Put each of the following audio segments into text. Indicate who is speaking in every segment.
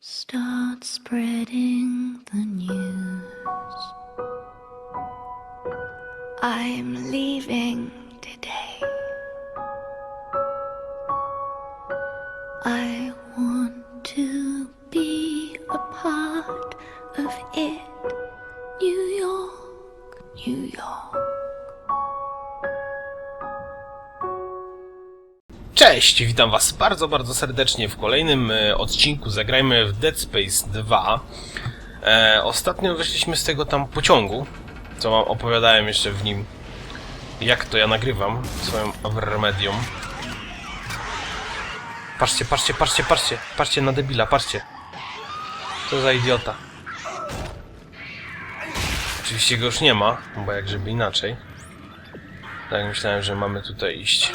Speaker 1: Start spreading the news. I'm leaving today. I want to be a part of it. New York, New York.
Speaker 2: Cześć, witam was bardzo, bardzo serdecznie w kolejnym e, odcinku Zagrajmy w Dead Space 2. E, ostatnio wyszliśmy z tego tam pociągu, co wam opowiadałem jeszcze w nim, jak to ja nagrywam swoją Avermedium. Patrzcie, patrzcie, patrzcie, patrzcie, patrzcie na debila, patrzcie. Co za idiota. Oczywiście go już nie ma, bo jak żeby inaczej. Tak myślałem, że mamy tutaj iść.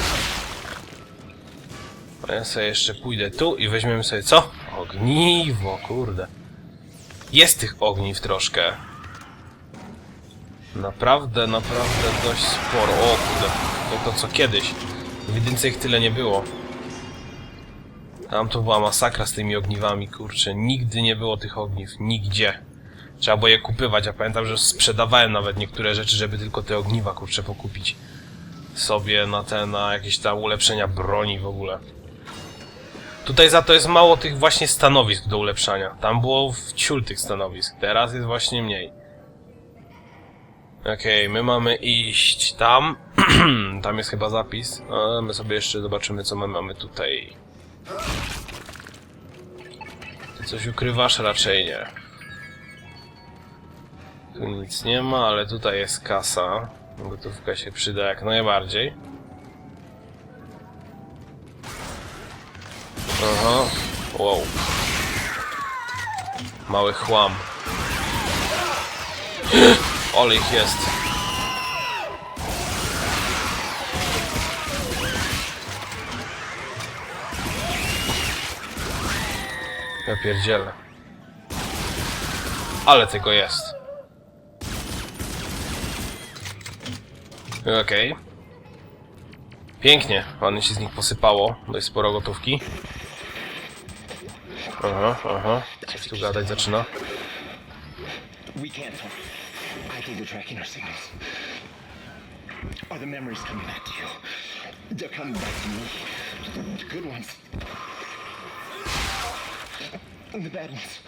Speaker 2: A ja sobie jeszcze pójdę tu i weźmiemy sobie co? Ogniwo, kurde. Jest tych ogniw troszkę. Naprawdę, naprawdę dość sporo. O kurde, to to co kiedyś. W jedynce ich tyle nie było. Tam to była masakra z tymi ogniwami, kurczę. Nigdy nie było tych ogniw, nigdzie. Trzeba było je kupywać, ja pamiętam, że sprzedawałem nawet niektóre rzeczy, żeby tylko te ogniwa, kurczę, pokupić sobie na te, na jakieś tam ulepszenia broni w ogóle. Tutaj za to jest mało tych właśnie stanowisk do ulepszania. Tam było w ciul tych stanowisk. Teraz jest właśnie mniej. Okej, my mamy iść tam. tam jest chyba zapis. A my sobie jeszcze zobaczymy, co my mamy tutaj. Ty coś ukrywasz? Raczej nie. Tu nic nie ma, ale tutaj jest kasa. Gotówka się przyda jak najbardziej. Aha. Wow. Mały chłam. Ole ich jest. Ja pierdzielę. Ale tego jest. Okej. Pięknie, ładnie się z nich posypało. Dość sporo gotówki. Aha, aha. Coś tu gadać zaczyna.
Speaker 3: We can't talk. I think they're tracking our signals. Are the memories coming back to you? They're coming back to me. The good ones. And the bad ones.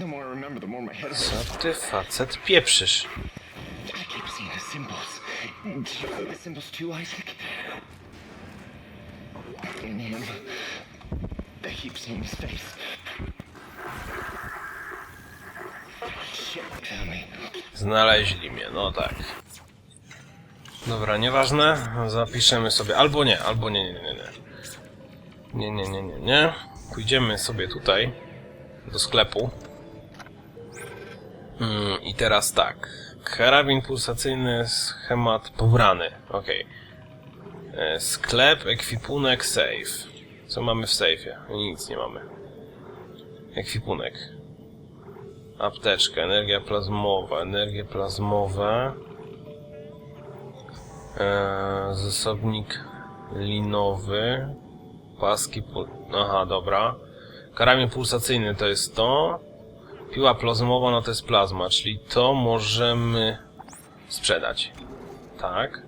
Speaker 3: The more I remember, the more my head hurts.
Speaker 2: Co ty facet pieprzysz?
Speaker 3: I keep seeing the symbols. The symbols too, Isaac. And him. I keep seeing his face.
Speaker 2: Znaleźli mnie, no tak. Dobra, nieważne. Zapiszemy sobie. Albo nie, albo nie, nie, nie, nie. Nie, nie, nie, nie, nie. Pójdziemy sobie tutaj. Do sklepu. Mm, I teraz tak. Karabin pulsacyjny, schemat pobrany. Okej. E, Sklep, ekwipunek, safe. Co mamy w sejfie? Nic nie mamy. Ekwipunek. Apteczka, energia plazmowa, energie plazmowe. Eee, zasobnik linowy. Paski. Aha, dobra. Karabin pulsacyjny to jest to. Piła plazmowa, no to jest plazma, czyli to możemy sprzedać. Tak.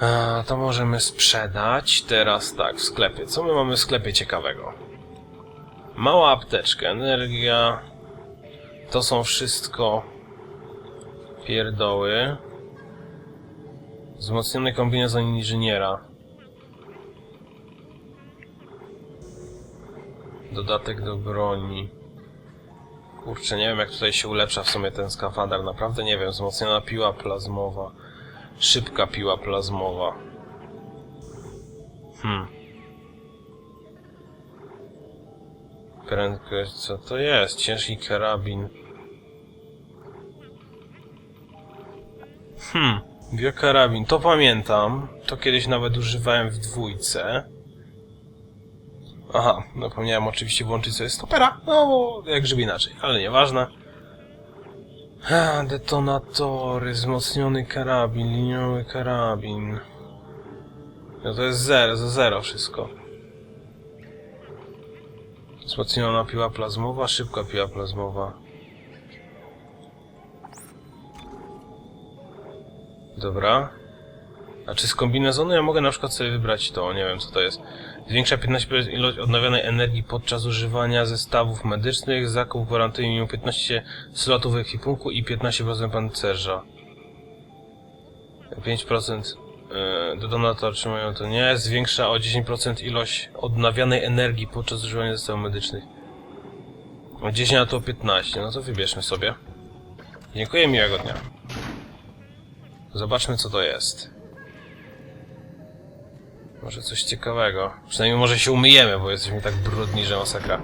Speaker 2: Eee, to możemy sprzedać. Teraz tak, w sklepie. Co my mamy w sklepie ciekawego? Mała apteczka, energia. To są wszystko pierdoły. Wzmocniony kombinezon inżyniera. Dodatek do broni. Kurczę, nie wiem jak tutaj się ulepsza w sumie ten skafander. Naprawdę nie wiem. Wzmocniona piła plazmowa. Szybka piła plazmowa. Hmm. Prędkość, co to jest? Ciężki karabin. Hmm, biokarabin, to pamiętam. To kiedyś nawet używałem w dwójce. Aha, zapomniałem oczywiście włączyć sobie stopera. No, bo jak żeby inaczej, ale nieważne. Ah, detonatory, wzmocniony karabin, liniowy karabin. No to jest zero, za zero wszystko. Wzmocniona piła plazmowa, szybka piła plazmowa. Dobra. A czy z kombinezonu ja mogę na przykład sobie wybrać to? Nie wiem co to jest. Zwiększa 15% ilość odnawianej energii podczas używania zestawów medycznych. Zakup gwarantuje mi 15 slotów w ekwipunku i 15% pancerza. 5% e, detonator trzymają to nie. Zwiększa o 10% ilość odnawianej energii podczas używania zestawów medycznych. O 10 na to 15. No to wybierzmy sobie. Dziękuję, miłego dnia. Zobaczmy co to jest. Może coś ciekawego. Przynajmniej może się umyjemy, bo jesteśmy tak brudni, że masakra.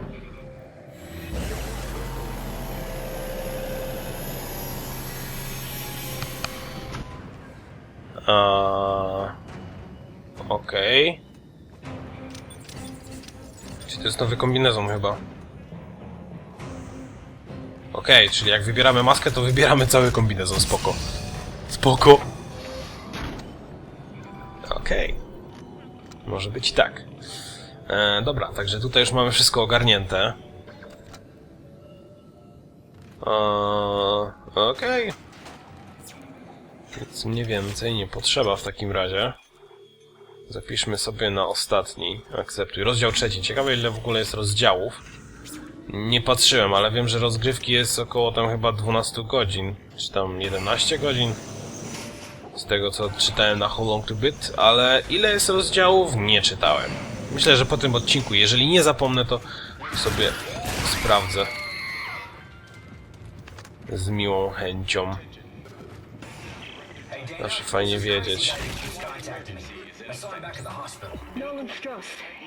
Speaker 2: A... Okej. Czy to jest nowy kombinezon chyba? Okej, czyli jak wybieramy maskę, to wybieramy cały kombinezon, spoko. Spoko. Okej. Może być i tak. E, dobra, także tutaj już mamy wszystko ogarnięte. E, Okej. Nic mniej więcej nie potrzeba w takim razie. Zapiszmy sobie na ostatni. Akceptuj. Rozdział trzeci. Ciekawe ile w ogóle jest rozdziałów. Nie patrzyłem, ale wiem, że rozgrywki jest około tam chyba 12 godzin. Czy tam 11 godzin. Z tego co czytałem na How Long to Beat, ale ile jest rozdziałów nie czytałem. Myślę, że po tym odcinku, jeżeli nie zapomnę, to sobie sprawdzę. Z miłą chęcią. Zawsze fajnie wiedzieć.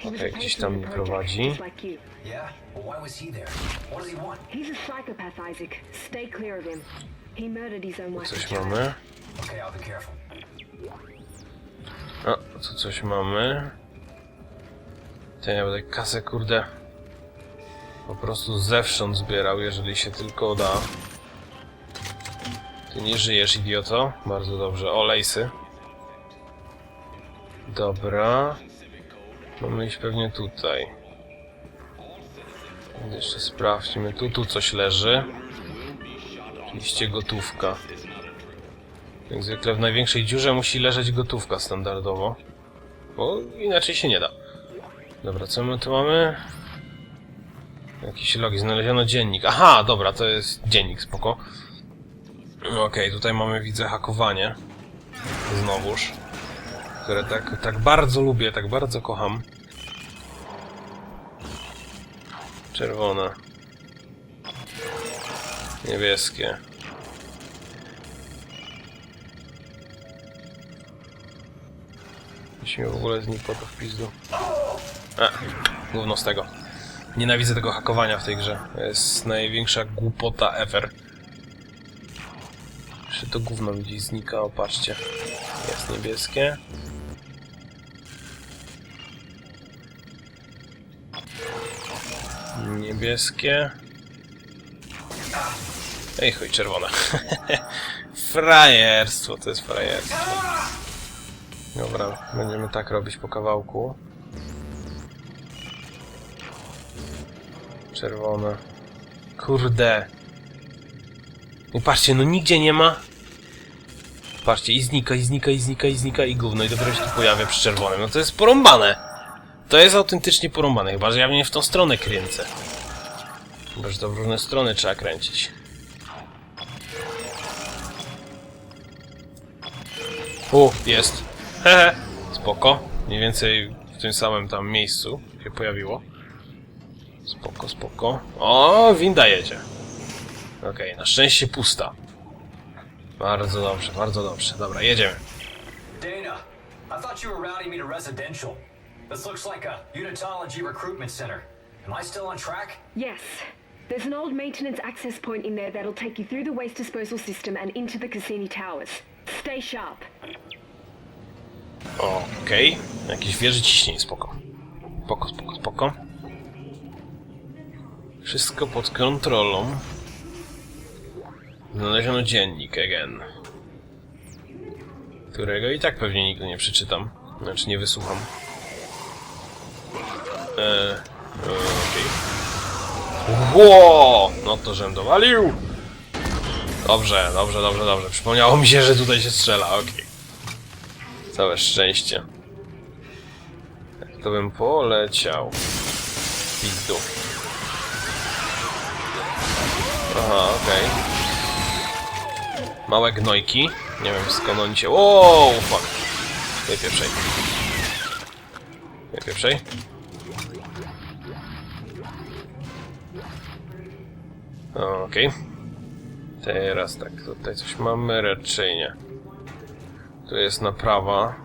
Speaker 2: Okej,
Speaker 4: a
Speaker 2: gdzieś tam mnie prowadzi. Coś mamy. O, tu coś mamy. To ja będę kasę, kurde, po prostu zewsząd zbierał, jeżeli się tylko da. Ty nie żyjesz, idioto. Bardzo dobrze. O, lejsy. Dobra. Mamy iść pewnie tutaj. Jeszcze sprawdźmy. Tu, tu coś leży. Oczywiście gotówka. Jak zwykle w największej dziurze musi leżeć gotówka standardowo. Bo inaczej się nie da. Dobra, co my tu mamy? Jakiś logi, znaleziono dziennik. Aha, dobra, to jest dziennik, spoko. Okej, tutaj mamy, widzę, hakowanie. Znowuż. Które tak, tak bardzo lubię, tak bardzo kocham. Czerwone. Niebieskie. Musimy w ogóle znikło to w pizdu. A, gówno z tego. Nienawidzę tego hakowania w tej grze. To jest największa głupota ever. Jeszcze to gówno mi gdzieś znika, opatrzcie. Jest niebieskie. Niebieskie. Ej, chuj, czerwone. frajerstwo, to jest frajerstwo. Dobra, będziemy tak robić po kawałku. Czerwone. Kurde. I patrzcie, no nigdzie nie ma. Patrzcie, i znika, i znika, i znika, i znika, i gówno, i dopiero się tu pojawia przy czerwonym. No to jest porąbane. To jest autentycznie porąbane, chyba że ja mnie w tą stronę kręcę. Chyba, że to w różne strony trzeba kręcić. U, jest. Hehe. Spoko. Mniej więcej w tym samym tam miejscu się pojawiło. Spoko, spoko. O, winda jedzie. Okej, na szczęście pusta. Bardzo dobrze, bardzo dobrze. Dobra, jedziemy.
Speaker 5: Dana, I thought you were routing me to residential. This looks like a unitology recruitment center. Am I still on track?
Speaker 4: Yes. There's an old maintenance access point in there that'll take you through the waste disposal system and into the Cassini Towers. Stay sharp.
Speaker 2: Okej. Jakieś wieży ciśnień, spoko. Spoko, spoko, spoko. Wszystko pod kontrolą. Znaleziono dziennik, again. Którego i tak pewnie nigdy nie przeczytam. Znaczy nie wysłucham. Eee, okej. Ło! No to żem dowalił. Dobrze, dobrze, dobrze, dobrze. Przypomniało mi się, że tutaj się strzela, okej. Całe szczęście. To bym poleciał. Pizdu. Aha, okej. Małe gnojki. Nie wiem skąd oni się... Wow, fuck. Nie pieprzej. Okej. Teraz tak, tutaj coś mamy, raczej nie. Tu jest naprawa.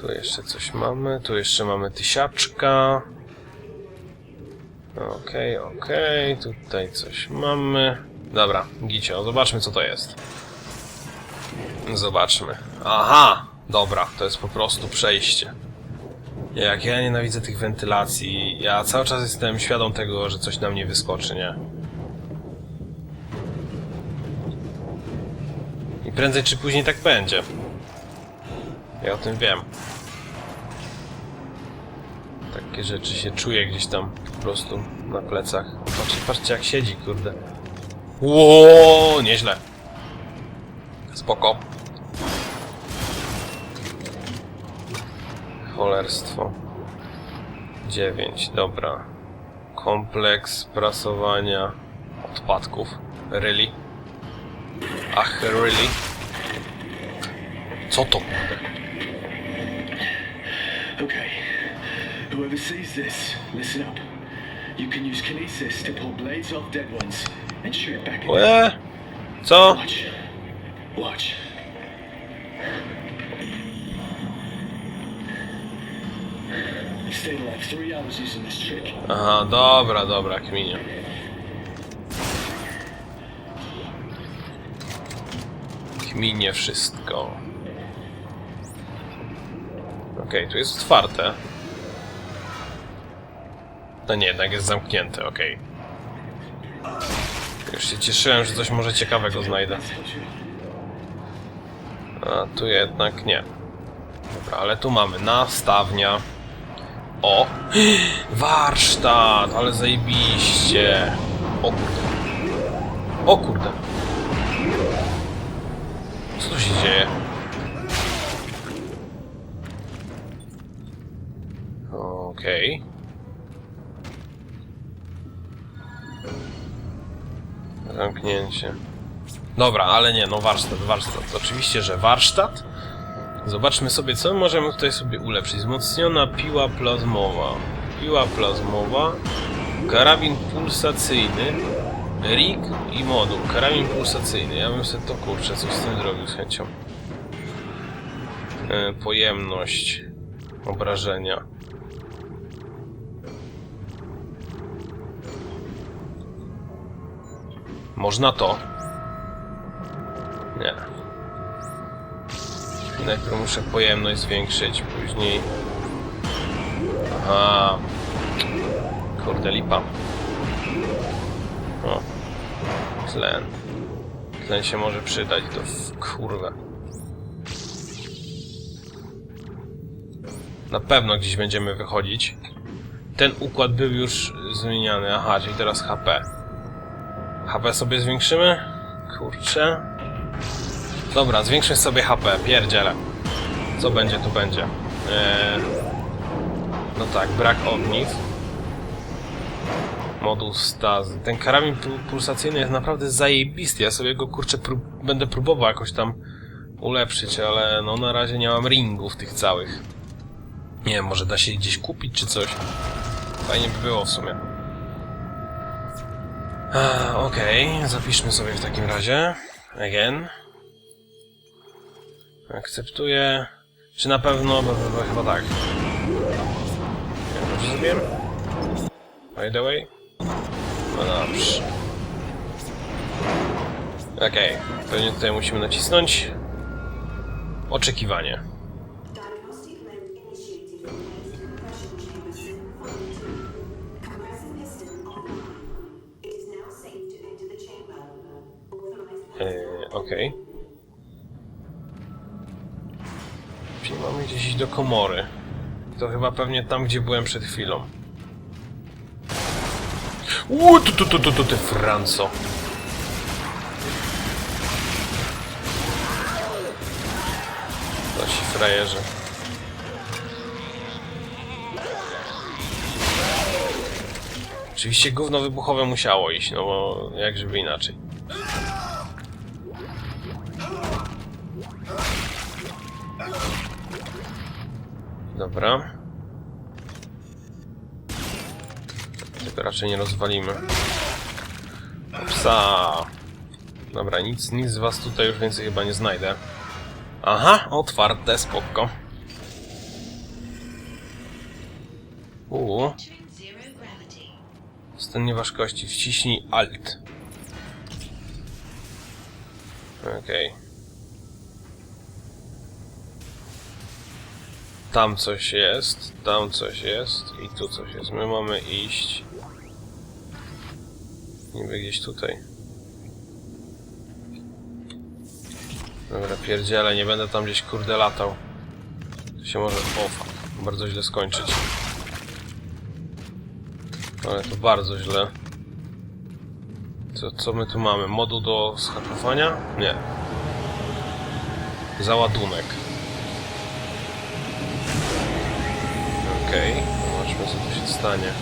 Speaker 2: Tu jeszcze coś mamy, tu jeszcze mamy tysiaczka. Okej, okej, tutaj coś mamy. Dobra, Gicio, zobaczmy co to jest. Zobaczmy. Aha! Dobra, to jest po prostu przejście. Jak ja nienawidzę tych wentylacji, ja cały czas jestem świadom tego, że coś na mnie wyskoczy, nie? Prędzej czy później tak będzie. Ja o tym wiem. Takie rzeczy się czuję gdzieś tam po prostu na plecach. Patrzcie, patrzcie jak siedzi, kurde. Ło, nieźle. Spoko. Cholerstwo. 9, dobra. Kompleks prasowania odpadków. Really? Ach, really? Co to kurde?
Speaker 6: Okay. Whoever sees this, listen up. You can use kinesis to pull blades off dead ones and shoot back at them.
Speaker 2: Łe? Co?
Speaker 6: Watch. Watch. You stayed alive three hours using this trick.
Speaker 2: Aha, dobra, dobra, kminie. Kminie wszystko. Okej, tu jest otwarte. No nie, jednak jest zamknięte, okej. Już się cieszyłem, że coś może ciekawego znajdę. A tu jednak nie. Dobra, ale tu mamy nastawnia. O! Warsztat! Ale zajebiście! O kurde. O kurde. Co tu się dzieje? Okej. Zamknięcie. Dobra, ale nie, no warsztat, warsztat. Oczywiście, że warsztat. Zobaczmy sobie, co możemy tutaj sobie ulepszyć. Wzmocniona piła plazmowa. Piła plazmowa. Karabin pulsacyjny. Rig i moduł. Karabin pulsacyjny. Ja bym sobie to kurczę coś z tym zrobił z chęcią. E, pojemność. Obrażenia. Można to. Nie. Najpierw muszę pojemność zwiększyć, później... Aha. Kurde lipa. O. Tlen. Tlen się może przydać w- kurwa. Na pewno gdzieś będziemy wychodzić. Ten układ był już zmieniany. Aha, czyli teraz HP. HP sobie zwiększymy? Kurczę. Dobra, zwiększmy sobie HP, pierdziele. Co będzie, tu będzie. Eee, no tak, brak ogniw. Moduł stazy. Ten karabin pu- pulsacyjny jest naprawdę zajebisty. Ja sobie go kurczę prób będę próbował jakoś tam ulepszyć, ale no na razie nie mam ringów tych całych. Nie wiem, może da się gdzieś kupić czy coś. Fajnie by było w sumie. A, Okej, zapiszmy sobie w takim razie. Again. Akceptuję. Czy na pewno? Bo, bo, bo chyba tak. Ja dobrze zrobiłem? By the way. No dobrze. Okej, pewnie tutaj musimy nacisnąć. Oczekiwanie. Yy, Okej. Czyli mamy gdzieś iść do komory. To chyba pewnie tam, gdzie byłem przed chwilą. Uuu, tu, tu, tu, tu, tu, ty Franco. Ci frajerzy. Oczywiście gówno wybuchowe musiało iść, no bo jak żeby inaczej. Dobra. Tego raczej nie rozwalimy. Psa. Dobra, nic, nic z was tutaj już więcej chyba nie znajdę. Aha, otwarte, spoko. Uuu. Stan nieważkości. Wciśnij Alt. Okej. Tam coś jest, tam coś jest i tu coś jest. My mamy iść... Niby gdzieś tutaj. Dobra, pierdziele, nie będę tam gdzieś kurde latał. To się może... O, bardzo źle skończyć. Ale to bardzo źle. Co, co my tu mamy? Moduł do schakowania? Nie. Załadunek. Stanie.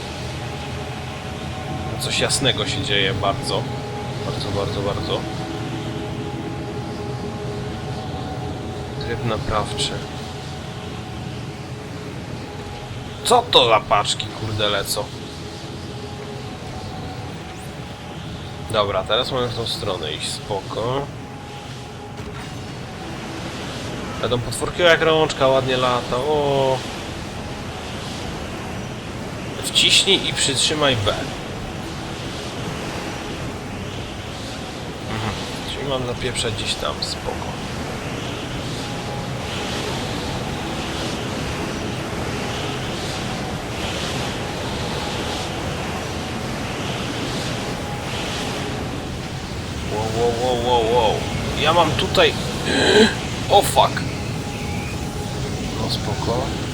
Speaker 2: Coś jasnego się dzieje bardzo. Bardzo, bardzo, bardzo. Tryb naprawczy. Co to za paczki, kurde, lecą? Dobra, teraz mamy w tą stronę iść, spoko. Będą potworki jak rączka, ładnie lata, o. Wciśnij i przytrzymaj B. Mhm. Czyli mam zapieprzać gdzieś tam, spoko. Wow, wow, wow, wow, wow. Ja mam tutaj... O fuck! No spoko.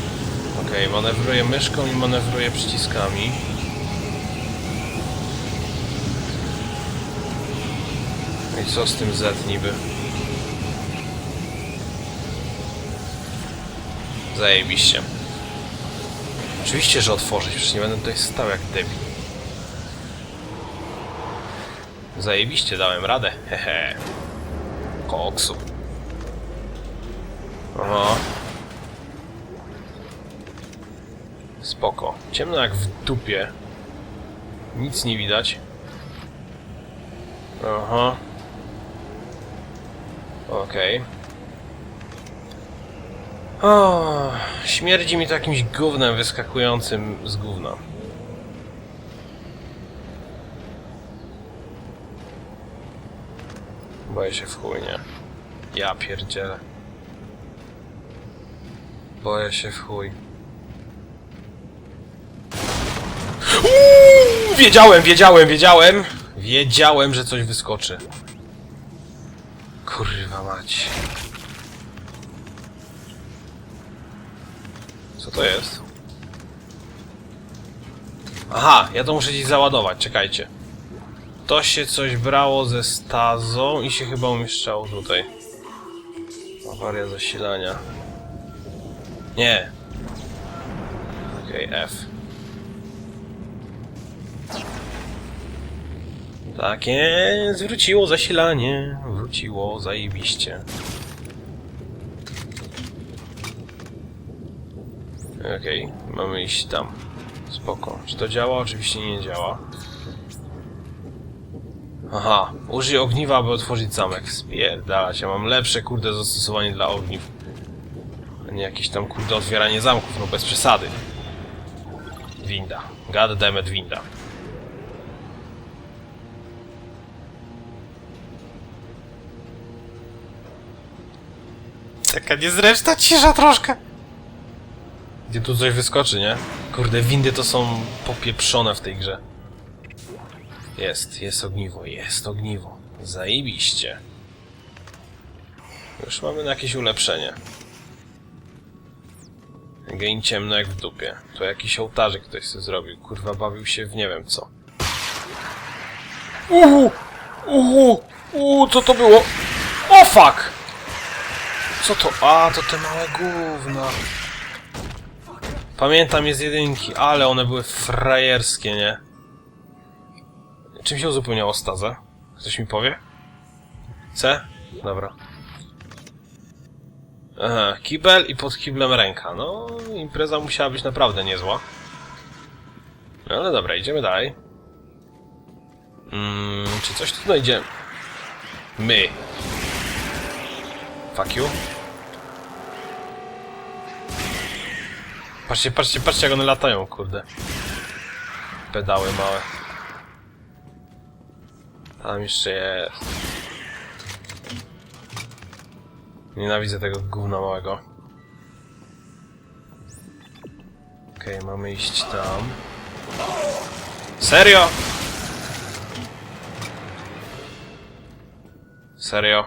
Speaker 2: Okej, manewruję myszką i manewruję przyciskami. No I co z tym Z niby? Zajebiście. Oczywiście, że otworzyć, przecież nie będę tutaj stał jak debil. Zajebiście dałem radę, hehe. Koksu. Aha. Spoko. Ciemno jak w dupie. Nic nie widać. Aha. Okej. O, śmierdzi mi to jakimś gównem wyskakującym z gówna. Boję się w chuj, nie? Ja pierdzielę. Boję się w chuj. Uuu, wiedziałem, wiedziałem, wiedziałem! Wiedziałem, że coś wyskoczy. Kurwa mać. Co to jest? Aha, ja to muszę gdzieś załadować, czekajcie. To się coś brało ze stazą i się chyba umieszczało tutaj. Awaria zasilania. Nie. Okej, F. Takie zwróciło zasilanie. Wróciło zajebiście. Okej, mamy iść tam. Spoko. Czy to działa? Oczywiście nie działa. Aha, użyj ogniwa, aby otworzyć zamek. Spierdalać, ja mam lepsze kurde zastosowanie dla ogniw. A nie jakieś tam kurde otwieranie zamków, no bez przesady. Winda. God damn it, winda. Taka niezręczna cisza troszkę. Gdzie tu coś wyskoczy, nie? Kurde, windy to są popieprzone w tej grze. Jest, jest ogniwo, jest ogniwo. Zajebiście. Już mamy na jakieś ulepszenie. Game ciemno jak w dupie. To jakiś ołtarzyk ktoś sobie zrobił. Kurwa, bawił się w nie wiem co. Uhu! Uhu! Uhu, co to było? O fuck! Co to? A, to te małe gówna. Pamiętam je z jedynki, ale one były frajerskie, nie? Czym się uzupełniało stazę? Ktoś mi powie? C? Dobra. Aha, kibel i pod kiblem ręka. No, impreza musiała być naprawdę niezła. No ale dobra, idziemy dalej. Mm, czy coś tu znajdziemy? My. Fuck you. Patrzcie, patrzcie, patrzcie jak one latają, kurde. Pedały małe. Tam jeszcze jest. Nienawidzę tego gówna małego. Okej, mamy iść tam. Serio? Serio?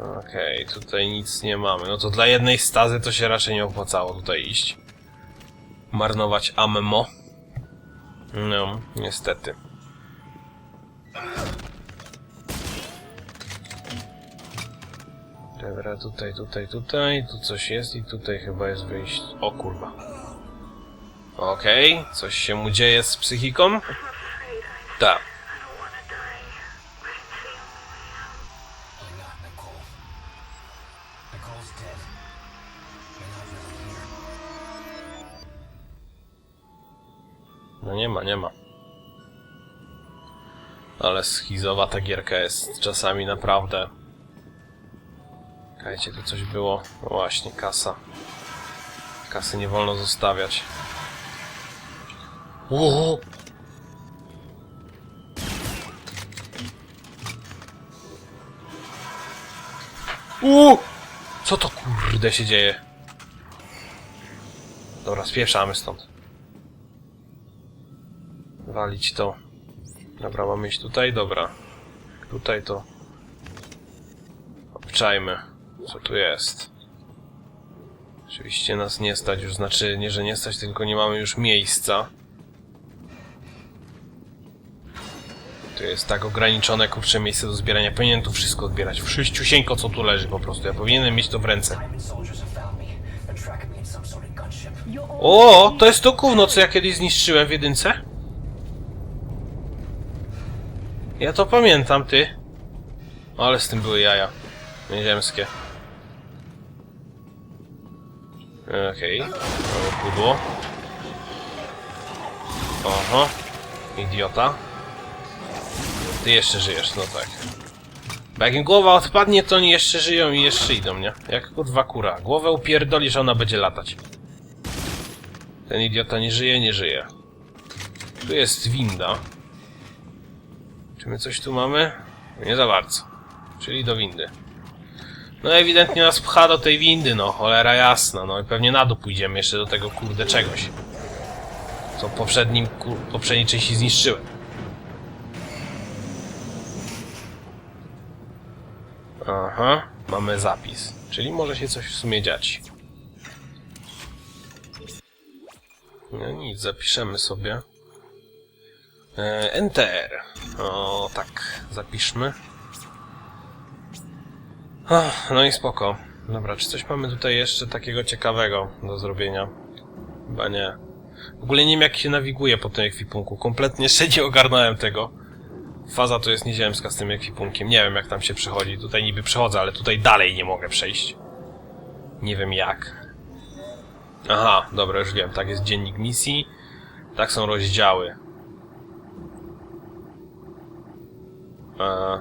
Speaker 2: Okej, tutaj nic nie mamy. No to dla jednej stazy to się raczej nie opłacało tutaj iść. Marnować ammo. No, niestety. Dobra, tutaj, tutaj, tutaj, tu coś jest i tutaj chyba jest wyjście. O kurwa. Okej, coś się mu dzieje z psychiką? Tak. Nie ma. Ale schizowa ta gierka jest czasami naprawdę. Czekajcie, tu coś było. No właśnie, kasa. Kasy nie wolno zostawiać. Uuu. Uuu. Co to kurde się dzieje? Dobra, spieszamy stąd. Walić to. Dobra, mamy iść tutaj? Dobra. Tutaj to... Obczajmy, co tu jest. Oczywiście nas nie stać już, znaczy nie, że nie stać, tylko nie mamy już miejsca. Tu jest tak ograniczone, kurcze miejsce do zbierania. Powinienem tu wszystko odbierać. Wszyściusieńko, co tu leży po prostu. Ja powinienem mieć to w ręce. O, to jest to gówno, co ja kiedyś zniszczyłem w jedynce? Ja to pamiętam, ty. Ale z tym były jaja. Nieziemskie. Okej, mamy pudło. Oho, idiota. Ty jeszcze żyjesz, no tak. Bo jak im głowa odpadnie, to oni jeszcze żyją i jeszcze idą, nie? Jak kurwa kura. Głowę upierdolisz, a ona będzie latać. Ten idiota nie żyje, nie żyje. Tu jest winda. My coś tu mamy? Nie za bardzo. Czyli do windy. No ewidentnie nas pcha do tej windy, no cholera jasna, no i pewnie na dół pójdziemy jeszcze do tego kurde czegoś. Co poprzednim, kur, poprzedniej części zniszczyłem. Aha, mamy zapis. Czyli może się coś w sumie dziać. No nic, zapiszemy sobie. E, Enter. O, tak, zapiszmy. No i spoko. Dobra, czy coś mamy tutaj jeszcze takiego ciekawego do zrobienia? Chyba nie. W ogóle nie wiem jak się nawiguje po tym ekwipunku. Kompletnie jeszcze nie ogarnąłem tego. Faza to jest nieziemska z tym ekwipunkiem. Nie wiem jak tam się przechodzi. Tutaj niby przechodzę, ale tutaj dalej nie mogę przejść. Nie wiem jak. Aha, dobra, już wiem. Tak jest dziennik misji. Tak są rozdziały. A...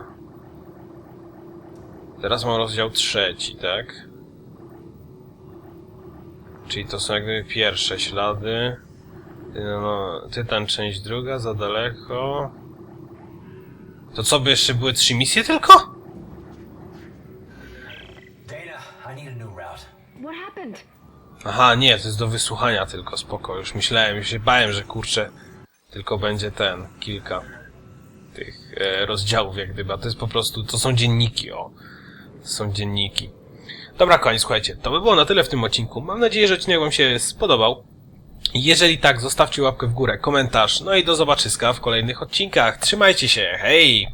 Speaker 2: Teraz mam rozdział trzeci, tak? Czyli to są jak gdyby pierwsze ślady. No, no, Tytan część druga, za daleko. To co, by jeszcze były trzy misje tylko?
Speaker 5: Dana, I need a new route.
Speaker 4: What happened?
Speaker 2: Aha, nie, to jest do wysłuchania tylko, spoko. Już myślałem, już się bałem, że kurczę, tylko będzie ten, kilka rozdziałów jak gdyby, a to jest po prostu, to są dzienniki, o. To są dzienniki. Dobra, koniec, słuchajcie, to by było na tyle w tym odcinku. Mam nadzieję, że odcinek wam się spodobał. Jeżeli tak, zostawcie łapkę w górę, komentarz, no i do zobaczyska w kolejnych odcinkach. Trzymajcie się, hej!